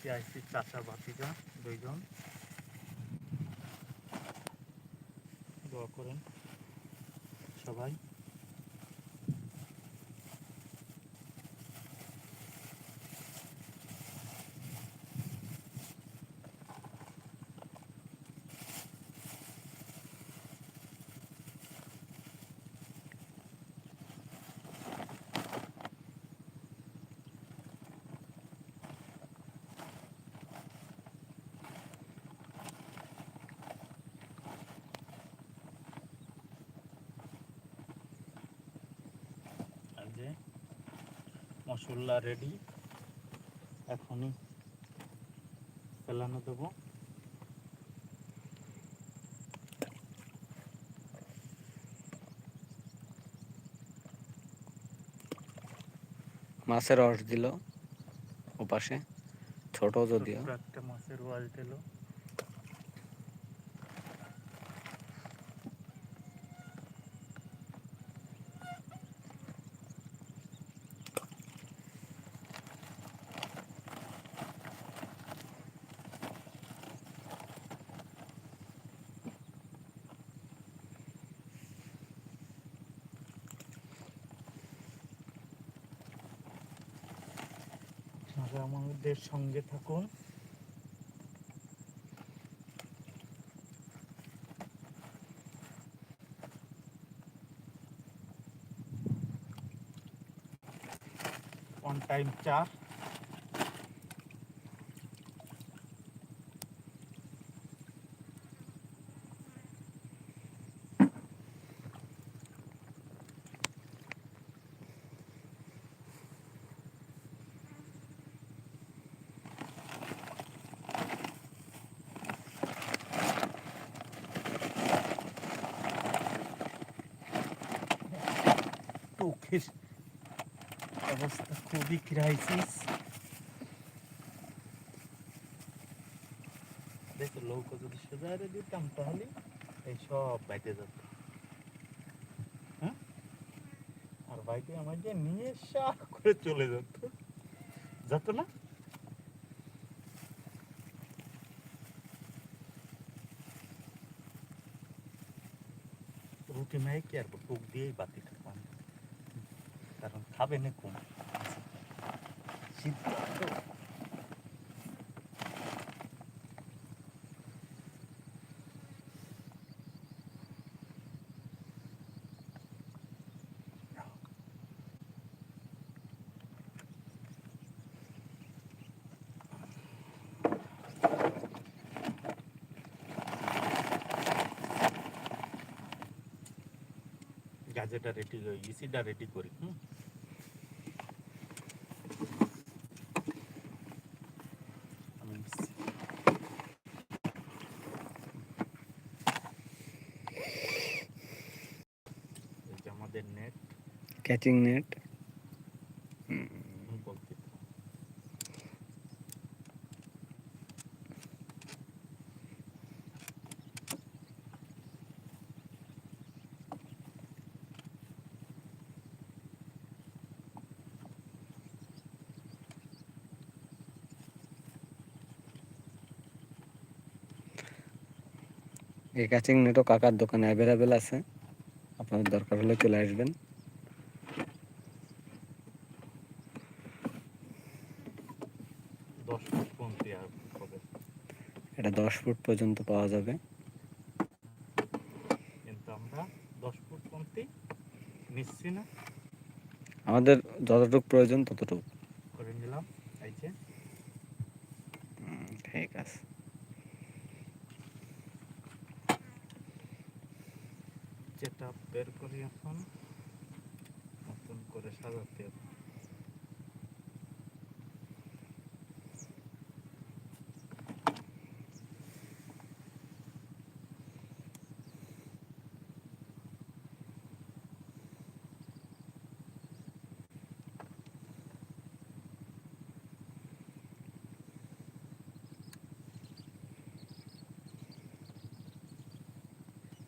আজকে আসছি চাচা ভাতিজা দুইজন। দোয়া করেন সবাই আর যে মশলা রেডি এখনই ফেলানো দেবো। মাছের রস দিল ওপাশে ছোট যদিও। একটা মাছের ওয়াল দিল। আপনারা আমাদের সঙ্গে থাকুন। অন টাইম চা অবস্থা খুবই ক্রাইসিস দেখো, লৌকা যদি সোজা দিতাম তাহলে এই সব বাইতে যেত। হ্যাঁ? আর বাইকে আমার যে নিয়ে শাক করে চলে যেত। যেত না? রুটি কি আর টুক দিয়েই কারণ খাবে না কম সিদ্ধ তো। গাজেটা রেডি ইসিটা রেডি করি হুম আমি ইসি- এই যে আমাদের নেট ক্যাচিং নেট এই ক্যাচিং নেটও কাকার দোকানে অ্যাভেলেবেল আছে। আপনাদের দরকার হলে চলে আসবেন দশ ফুট পন্থী আর হবে এটা দশ ফুট পর্যন্ত পাওয়া যাবে। কিন্তু আমরা দশ ফুট পন্থী নিচ্ছি না। আমাদের যতটুকু প্রয়োজন ততটুকু। করে নিলাম এই যে। ঠিক আছে। যেটা বের করি এখন নতুন করে সাজাতে হবে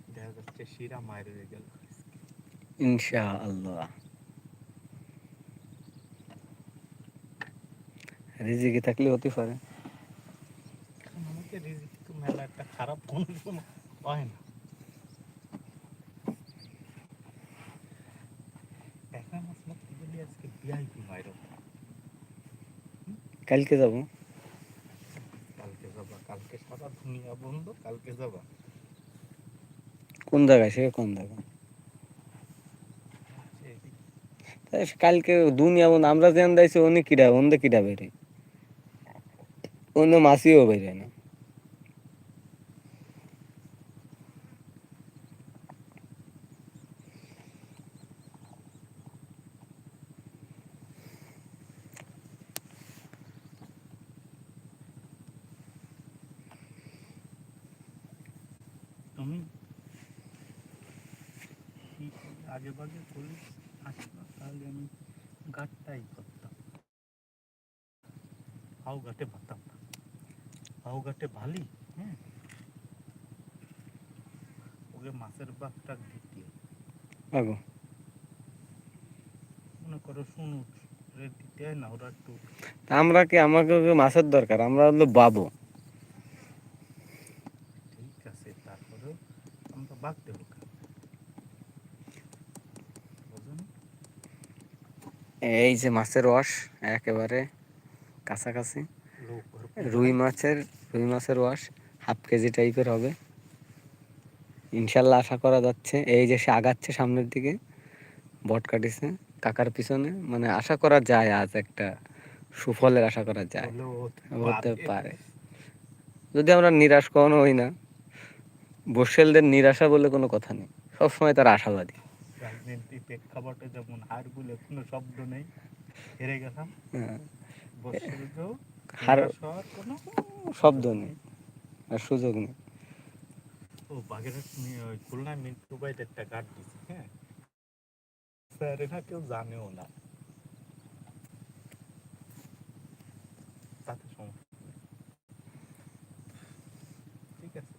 দেখা যাচ্ছে শিরা মায়ের হয়ে গেল। ইনশা আল্লাহ রিজিকে থাকলে হতে পারে। রিজিক তো মেলা একটা খারাপ কোনো সময় হয় না। কালকে যাব। কালকে যাবা কালকে সারা দুনিয়া বন্ধ কালকে যাবা। কোন জায়গায়? সে কোন জায়গায়? কালকে দুনিয়া বন্ধ, আমরা যেন দাইছি অনেক কিডা, অন্য কিডা বেরে অন্য মাসিও বেরে না তুমি কি আগে বাগে পুলিশ আসলো তাহলে আমি ঘাটটাই করতাম। হাও ঘাটে ভাতাম না। হাও ঘাটে ভালি হ্যাঁ? ওকে মাছের বাঘটা দিতে মনে করো শুনু দিতে হয় না ওরা একটু আমরা কি আমাকে মাছের দরকার? আমরা হলো বাবু। ঠিক আছে তারপরেও আমরা বাঘ দেবো কেন? বুঝুন এই যে মাছের রস একেবারে কাছাকাছি। রুই মাছের রুই মাছের রস হাফ কেজি টাইপের হবে। ইনশাল্লাহ আশা করা যাচ্ছে এই যে সে আগাচ্ছে সামনের দিকে বট কাটিছে কাকার পিছনে মানে আশা করা যায় আজ একটা সুফলের আশা করা যায়। হতে। পারে। যদি আমরা নিরাশ কখনো হই না বসেলদের নিরাশা বলে কোনো কথা নেই। সবসময় তারা আশাবাদী। রাজনীতি প্রেক্ষাপটে যেমন হার বলে কোনো শব্দ নেই। হেরে গেলাম। হ্যাঁ, হওয়ার কোনো শব্দ নেই আর সুযোগ নেই। ও বাগেরহাট খুলনা মিন্টু বাইতে একটা গার্ড দিছে হ্যাঁ? স্যার এটা কেউ জানেও না। তাতে সমস্যা নেই। ঠিক আছে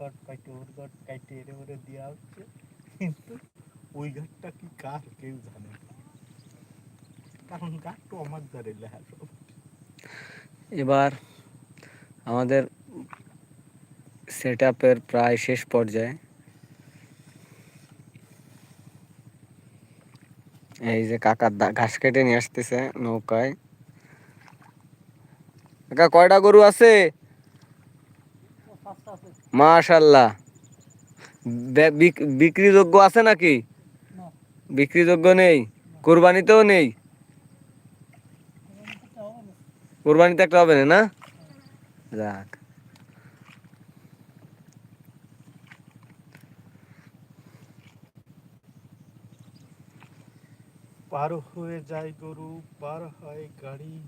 গার্ড কাইটে, ওর গার্ড কাইটে, এরে ওরে দেওয়া হচ্ছে। কিন্তু ওই গার্ডটা কি কার কেউ জানে না। কারণ তো আমার দ্বারে লেখা এবার আমাদের সেট আপের প্রায় শেষ পর্যায়ে এই যে কাকা দা- ঘাস কেটে নিয়ে আসতেছে নৌকায়। কয়টা গরু আছে? মাশাল্লাহ। বে- বিক- বিক্রিযোগ্য আছে নাকি? বিক্রিযোগ্য নেই? কোরবানিতেও নেই? কোরবানিতে একটা হবে না? যাক। পার হয়ে যায় গরু পার হয় গাড়ি।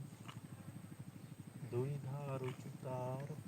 দুই ধার উঁচু তার।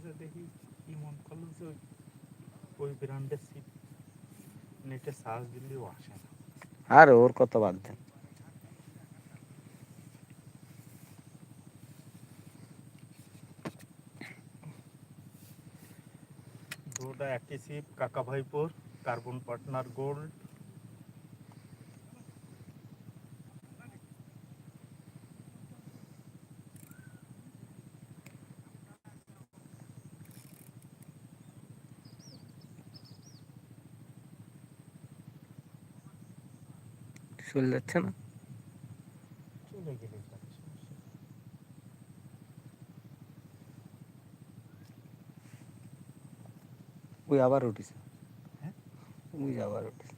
মাঝে দেখি কি মন করল যে ওই- ওই ব্র্যান্ডের সিট নেটে সার্চ দিলেও আসে না। আর ওর কত বাদ দেন? দুটা একই সিপ কাকা ভাইপোর কার্বন পার্টনার গোল্ড চলে যাচ্ছে না। চলে গেলে। ওই আবার উঠেছে। হ্যাঁ? ওই আবার উঠেছে।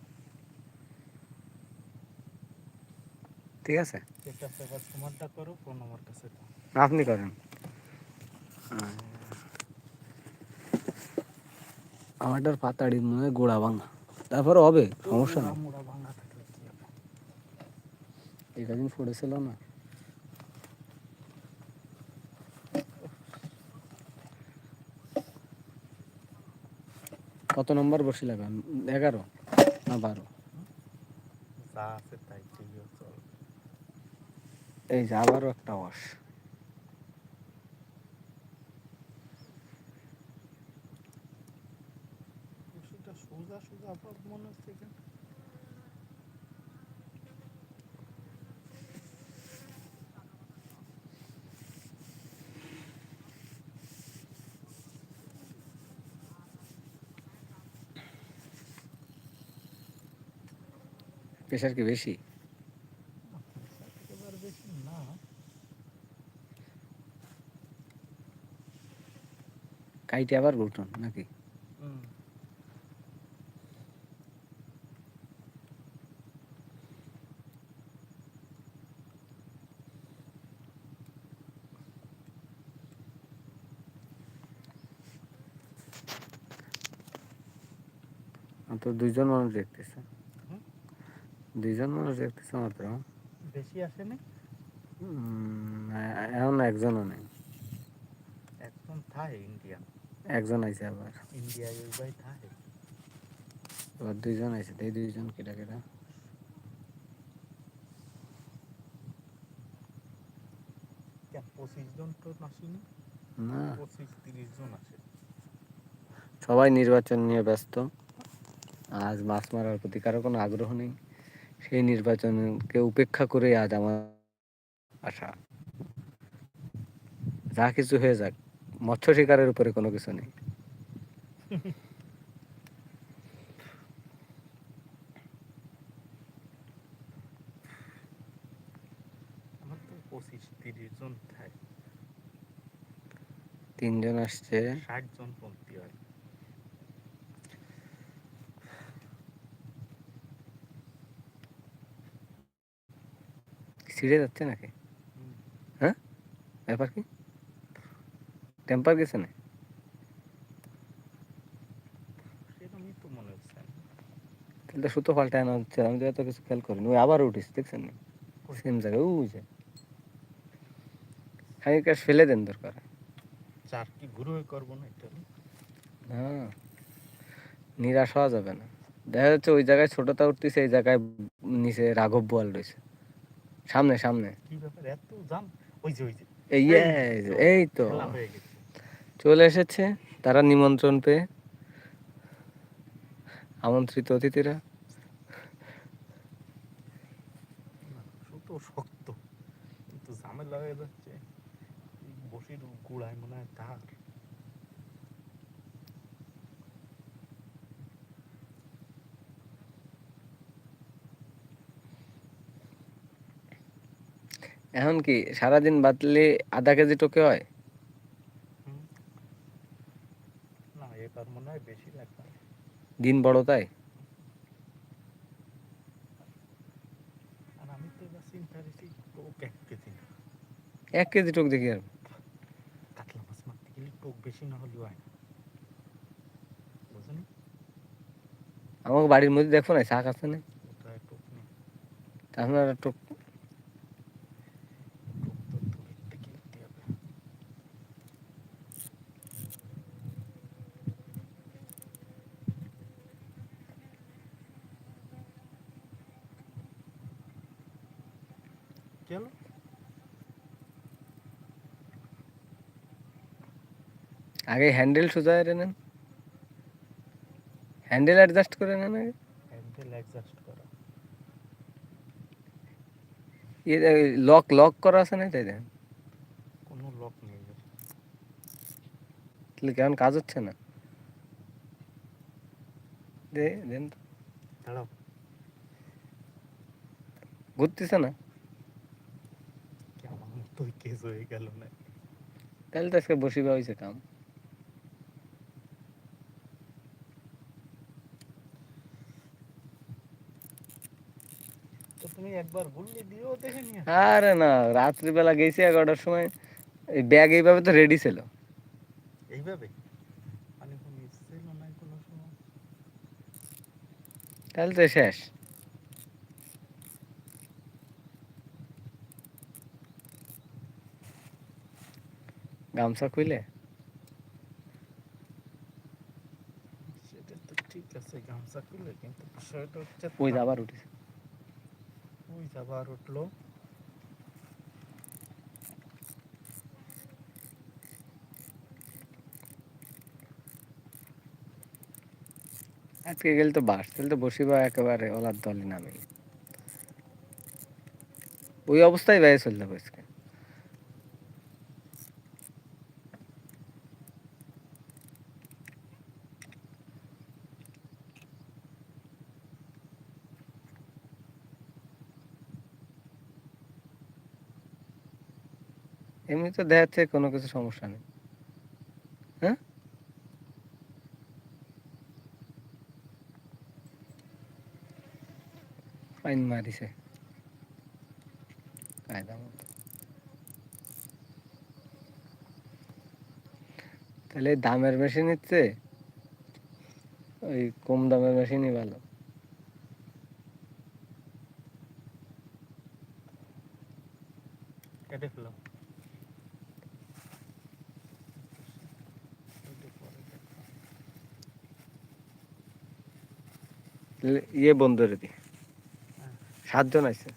ঠিক আছে? এটা এবার তোমারটা করো ফোন আমার কাছে আপনি করেন। আমারটার পাতাড়ি মনে হয় গোড়া ভাঙা। তারপরে হবে সমস্যা মোড়া নেই মোড়া ভাঙা থাকলে কি হবে? এই কদিন পড়েছিল না। কত নম্বর বসি লাগান এগারো না বারো? এই যে আবারও একটা ওয়াশ। সোজা সোজা মনে হচ্ছে প্রেশার কি বেশি কাইটে আবার ঘুটন নাকি তো দুইজন মানুষ দেখতেছে? দুইজন মানুষ দেখতেছে মাত্র। বেশি আসেনি? এখন একজনও নেই। একদম থাই ইন্ডিয়া। একজন আইছে আবার। ইন্ডিয়া ভাই থাই এবার দুইজন আইছে এই দুইজন কেটা কেটা পঁচিশ জন তো আসেনি? না। পঁচিশ তিরিশ জন আসে সবাই নির্বাচন নিয়ে ব্যস্ত। আজ মাছ মারার প্রতি কারও কোনো আগ্রহ নেই। সেই নির্বাচনকে উপেক্ষা করে আজ আমার আশা। যা কিছু হয়ে যাক মৎস্য শিকারের উপরে কোনো কিছু নেই। তিনজন আসছে। ষাট জন পন্থী হয়। ছিঁড়ে যাচ্ছে নাকি? হ্যাঁ? ব্যাপার কি? টেম্পার গেছে না তাহলে সুতো পাল্টে আনা হচ্ছে আমি তো এত কিছু খেয়াল করিনি। ওই আবার উঠিস দেখছেন না? সেম জায়গায় ও যে। খানিকটা ফেলে দেন দরকার। চার কি করব না এটা? হ্যাঁ নিরাশ হওয়া যাবে না। দেখা যাচ্ছে ওই জায়গায় ছোটটা উঠতেছে এই জায়গায় নিচে রাঘব বোয়াল রয়েছে। সামনে সামনে। কি ব্যাপার? এত জাম। ওই যে ওই যে। এই তো, চলে এসেছে তারা নিমন্ত্রণ পেয়ে। আমন্ত্রিত অতিথিরা। শক্ত কিন্তু ঝামেলা হয়ে যাচ্ছে। বসির গুড়ায় মনে হয় তার এখন কি সারাদিন বাতলে আধা কেজি টোকে হয়? দিন বড় তাই? এক কেজি টোক দেখি আর। কাতলা মাছ মারতে গেলে টোক বেশি না হলেও হয় আমাকে বাড়ির মধ্যে দেখো না শাক আছে না আপনারা টোক টোক তো দূরের থেকে নিতে হবে গেল আগে হ্যান্ডেল সোজা করে নেন। হ্যান্ডেল অ্যাডজাস্ট করে নেন আগে। হ্যান্ডেল অ্যাডজাস্ট করা। লক লক করা আছে না তাই দেন কোনো লক নেই তাহলে কেমন কাজ হচ্ছে না? দে দেন দাঁড়াও। ঘুরতেছে না? মতোই কেস হয়ে গেল না। তাহলে তো আজকে বসিবা হয়েছে কাম। আরে না রাত্রিবেলা গেছি এগারোটার সময় এই ব্যাগ এইভাবে তো রেডি ছিল। এইভাবে? মানে তাহলে তো শেষ। গামছা খুইলে? সেটা তো ঠিক আছে গামছা খুলে কিন্তু বিষয়টা হচ্ছে ওই আবার উঠিস ওই আবার উঠল। আজকে গেলে তো বাস তাহলে তো বসিবা একেবারে ওলার দলে নামে ওই অবস্থায় বাইরে চলতে হবে আজকে এমনি তো দেখা যাচ্ছে কোনো কিছু সমস্যা নেই। হ্যাঁ? ফাইন মারিছে। তাহলে দামের মেশিন নিচ্ছে ওই কম দামের মেশিনই ভালো। কেটে ফেলো ওইটা পরে দেখো। তাহলে ইয়ে বন্ধ করে দি হ্যাঁ। সাতজন আছে।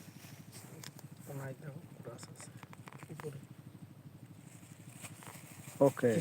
ওকে